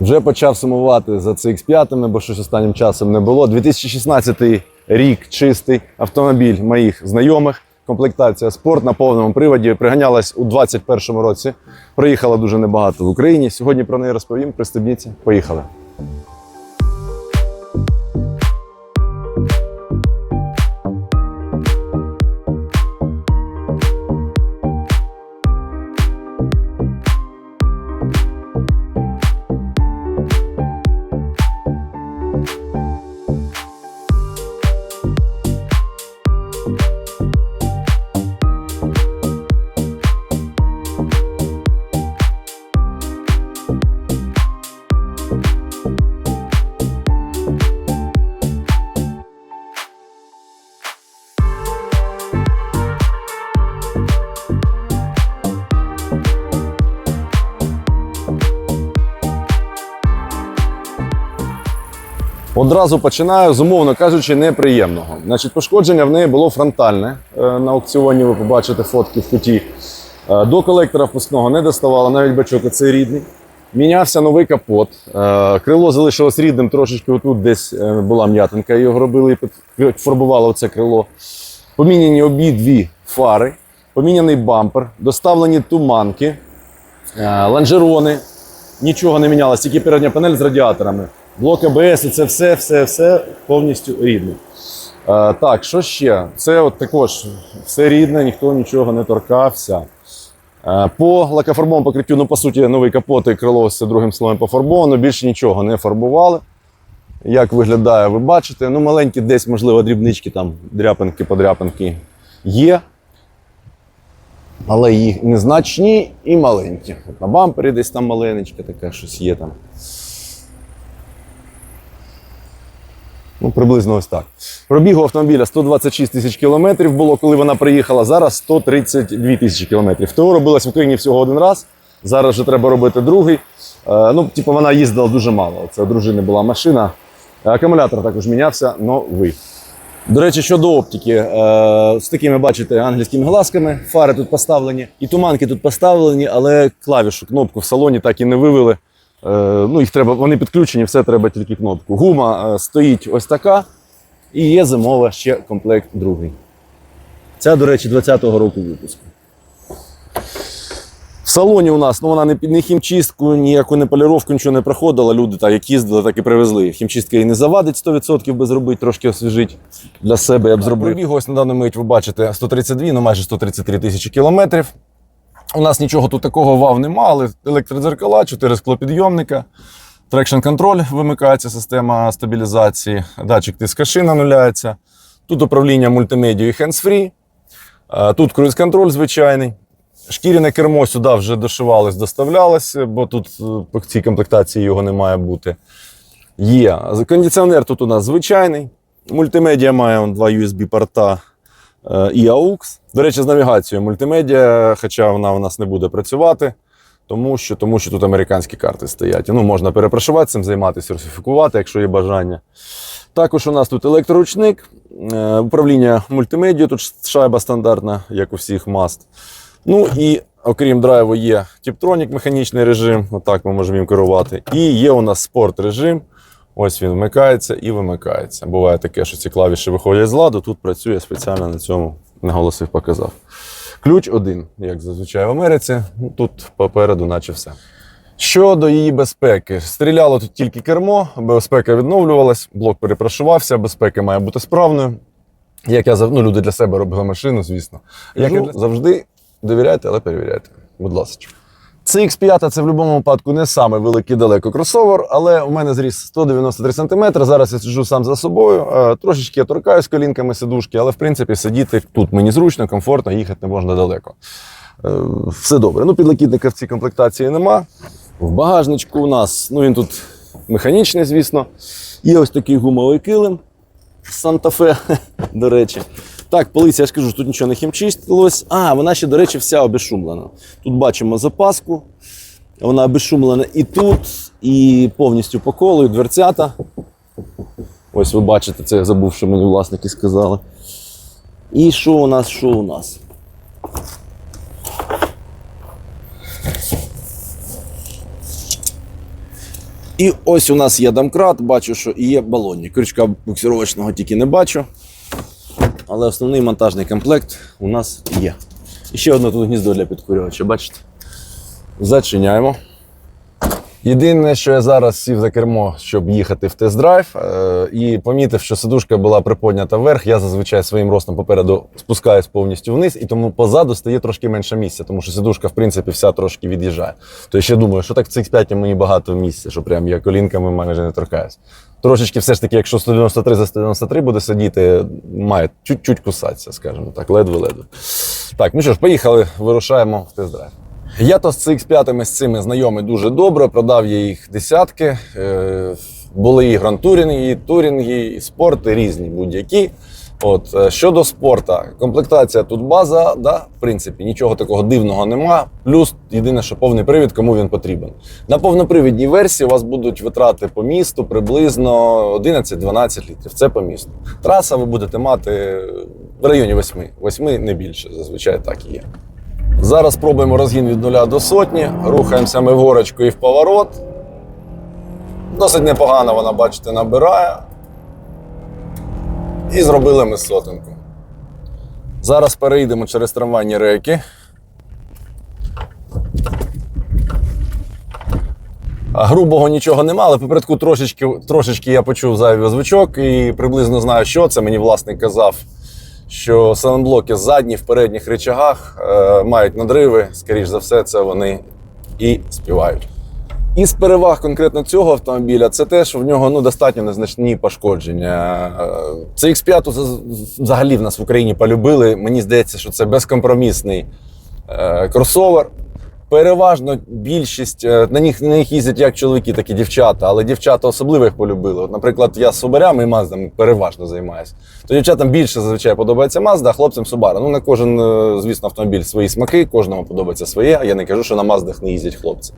Вже почав сумувати за CX5, бо щось останнім часом не було. 2016 рік чистий автомобіль моїх знайомих. Комплектація спорт на повному приводі приганялась у 2021 році. Проїхала дуже небагато в Україні. Сьогодні про неї розповім. Пристебніться. Поїхали. Одразу починаю з умовно кажучи, неприємного. Значить, пошкодження в неї було фронтальне. Е, На аукціоні ви побачите фотки в куті. Е, До колектора впускного не доставало, навіть бачок оцей рідний. Мінявся новий капот. Е, Крило залишилось рідним, трошечки отут десь була м'ятинка, його робили і підфарбували оце крило. Поміняні обидві фари, поміняний бампер, доставлені туманки, лонжерони. Нічого не мінялось, тільки передня панель з радіаторами. Блок АБС, це все, все, все повністю рідне. Е, так, що ще? Це от також все рідне, ніхто нічого не торкався. Е, по лакофарбовому покриттю, ну, по суті, новий капот і крило все другим слоєм пофарбовано, більше нічого не фарбували. Як виглядає, ви бачите. Ну, маленькі десь, можливо, дрібнички, там, дряпинки, подряпинки є. Але їх незначні і маленькі. На бампері десь там маленечке, таке щось є там. Ну, приблизно ось так. Пробігу автомобіля 126 тисяч кілометрів було, коли вона приїхала. Зараз 132 тисячі кілометрів. ТО робилась в Україні всього один раз. Зараз вже треба робити другий. Е, ну, типу, вона їздила дуже мало. Це у дружини була машина. Акумулятор також мінявся, новий. До речі, щодо оптики, е, з такими, бачите, англійськими глазками. Фари тут поставлені, і туманки тут поставлені, але клавішу, кнопку в салоні так і не вивели. Е, ну, їх треба, вони підключені, все треба тільки кнопку. Гума е, стоїть ось така, і є зимова ще комплект другий. Ця, до речі, 20-го року випуску. В салоні у нас ну, вона не під не хімчистку, ніяку не поліровку, нічого не проходила. Люди так як їздили, так і привезли. Хімчистка її не завадить 100% би зробити, трошки освіжить для себе. Я б зробив. Пробіг ось на дану мить ви бачите 132, ну майже 133 тисячі кілометрів. У нас нічого тут такого вау нема, але електродзеркала, 4 склопідйомника, трекшн контроль вимикається, система стабілізації, датчик тиска шин ануляється. Тут управління мультимедією hands-free. Тут круїз-контроль звичайний. Шкіряне кермо сюди вже дошивалось, доставлялось, бо тут е, по цій комплектації його не має бути. Є. Кондиціонер тут у нас звичайний. Мультимедіа має он, два USB-порта і AUX. До речі, з навігацією мультимедіа, хоча вона у нас не буде працювати, тому що, тому що тут американські карти стоять. Ну, можна перепрошувати цим займатися, русифікувати, якщо є бажання. Також у нас тут електроручник, е, управління мультимедією, тут шайба стандартна, як у всіх маст. Ну і окрім драйву, є Tiptronic, механічний режим, отак ми можемо їм керувати. І є у нас спорт режим. Ось він вмикається і вимикається. Буває таке, що ці клавіші виходять з ладу. Тут працює спеціально на цьому, наголосив, показав. Ключ один, як зазвичай в Америці. Тут попереду, наче все. Щодо її безпеки, стріляло тут тільки кермо, безпека відновлювалась, блок перепрошувався, безпека має бути справною. Як я ну, люди для себе робили машину, звісно. Як я завжди довіряйте, але перевіряйте. Будь ласка. CX5 це в будь-якому випадку не саме великий далеко кросовер, але у мене зріс 193 см. Зараз я сиджу сам за собою. Е, Трошечки я торкаюсь колінками сидушки, але в принципі сидіти тут мені зручно, комфортно, їхати не можна далеко. Е, Все добре. Ну, підлокітника в цій комплектації нема. В багажничку у нас, ну він тут механічний, звісно. Є ось такий гумовий килим. Санта-Фе, до речі. Так, полиця, я ж тут нічого не хімчистилось. А, вона ще, до речі, вся обезшумлена. Тут бачимо запаску. Вона обезшумлена і тут, і повністю по колу, і дверцята. Ось ви бачите, це я забув, що мені власники сказали. І що у нас, що у нас? І ось у нас є домкрат, бачу, що і є балонник. Крючка буксировочного тільки не бачу. Але основний монтажний комплект у нас є. І ще одне тут гніздо для підкурювача, бачите? Зачиняємо. Єдине, що я зараз сів за кермо, щоб їхати в тест-драйв, е, і помітив, що сидушка була приподнята вверх. Я зазвичай своїм ростом попереду спускаюсь повністю вниз, і тому позаду стає трошки менше місця, тому що сидушка, в принципі, вся трошки від'їжджає. То я ще думаю, що так в цих 5 мені багато місця, що прям я колінками майже не торкаюсь. Трошечки все ж таки, якщо 193 за 193 буде сидіти, має чуть-чуть кусатися, скажімо так, ледве-ледве. Так, ну що ж, поїхали, вирушаємо в тест-драйв. Я то з CX5 з цими знайомий дуже добре, продав я їх десятки. Е, були і грантурінги, і турінги, і спорти різні будь-які. От, е, щодо спорту, комплектація тут база, да, в принципі, нічого такого дивного нема. Плюс єдине, що повний привід, кому він потрібен. На повнопривідній версії у вас будуть витрати по місту приблизно 11-12 літрів. Це по місту. Траса ви будете мати в районі 8, 8 не більше, зазвичай так і є. Зараз спробуємо розгін від нуля до сотні. Рухаємося ми в горочку і в поворот. Досить непогано вона, бачите, набирає. І зробили ми сотенку. Зараз перейдемо через трамвайні рейки. Грубого нічого нема, але попередку трошечки, трошечки я почув зайвий звучок і приблизно знаю, що це. Мені власник казав, що саундблоки задні в передніх речагах е, мають надриви. Скоріш за все, це вони і співають. Із переваг конкретно цього автомобіля це те, що в нього ну, достатньо незначні пошкодження. Це X5 взагалі в нас в Україні полюбили. Мені здається, що це безкомпромісний е, кросовер. Переважно більшість е, на них, на них їздять як чоловіки, так і дівчата, але дівчата особливо їх полюбили. От, наприклад, я з Субарями і Маздами переважно займаюся. То дівчатам більше зазвичай подобається Мазда, а хлопцям Субара. Ну, на кожен, е, звісно, автомобіль свої смаки, кожному подобається своє. Я не кажу, що на Маздах не їздять хлопці.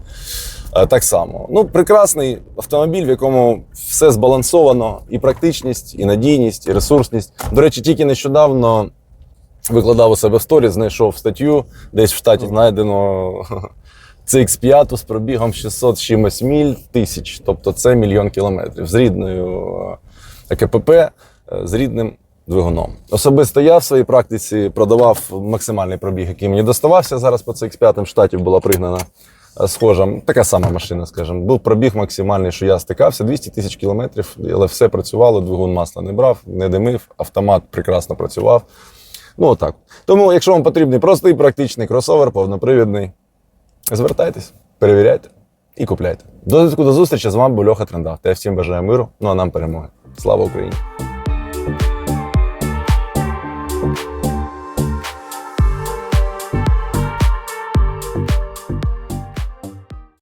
Е, Так само. Ну, прекрасний автомобіль, в якому все збалансовано: і практичність, і надійність, і ресурсність. До речі, тільки нещодавно викладав у себе в сторі, знайшов статтю, десь в штаті знайдено CX5 з пробігом 600 з чимось міль тисяч, тобто це мільйон кілометрів з рідною е, КПП, е, з рідним двигуном. Особисто я в своїй практиці продавав максимальний пробіг, який мені доставався. Зараз по CX5 в штаті була пригнана е, схожа, така сама машина, скажімо. Був пробіг максимальний, що я стикався, 200 тисяч кілометрів, але все працювало, двигун масла не брав, не димив, автомат прекрасно працював. Ну, отак. Тому, якщо вам потрібний простий практичний кросовер, повнопривідний, звертайтесь, перевіряйте і купляйте. До до зустрічі з вами був Льоха Трендах. Я всім бажаю миру, ну а нам перемоги. Слава Україні!